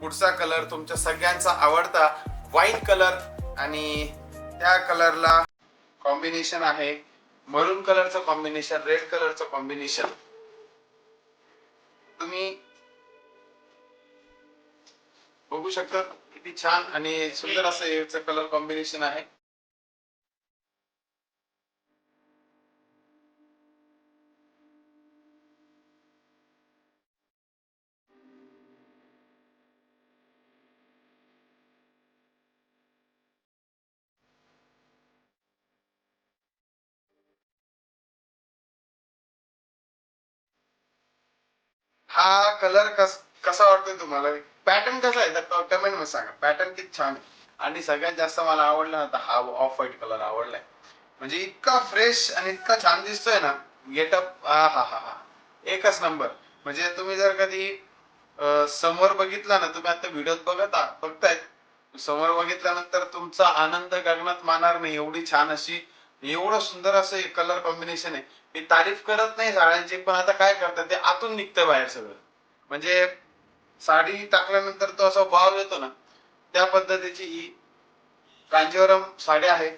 पुढचा कलर तुमच्या सगळ्यांचा आवडता वाईन कलर आणि त्या कलरला कॉम्बिनेशन आहे. मरून कलरचं कॉम्बिनेशन रेड कलरचं कॉम्बिनेशन तुम्ही बघू शकता किती छान आणि सुंदर असं याचं कलर कॉम्बिनेशन आहे. हा कलर कस कसा वाटतोय तुम्हाला? पॅटर्न कसा आहे? तर कमेंटमध्ये सांगा. पॅटर्न किती छान आहे. आणि सगळ्यात जास्त मला आवडला ना हा ऑफ व्हाईट कलर आवडलाय. म्हणजे इतका फ्रेश आणि इतका छान दिसतोय ना गेटअप हा हा हा हा. एकच नंबर म्हणजे तुम्ही जर कधी समोर बघितला ना तुम्ही आता व्हिडिओ बघत बघताय समोर बघितल्यानंतर तुमचा आनंद गगनात मानार नाही. एवढी छान अशी एवढं सुंदर असं कलर कॉम्बिनेशन आहे. मी तारीफ करत नाही साड्यांची पण आता काय करतात ते आतून निघतं बाहेर सगळं. म्हणजे साडी टाकल्यानंतर तो असा वाव येतो ना त्या पद्धतीची ही कांजीवरम साडी आहे.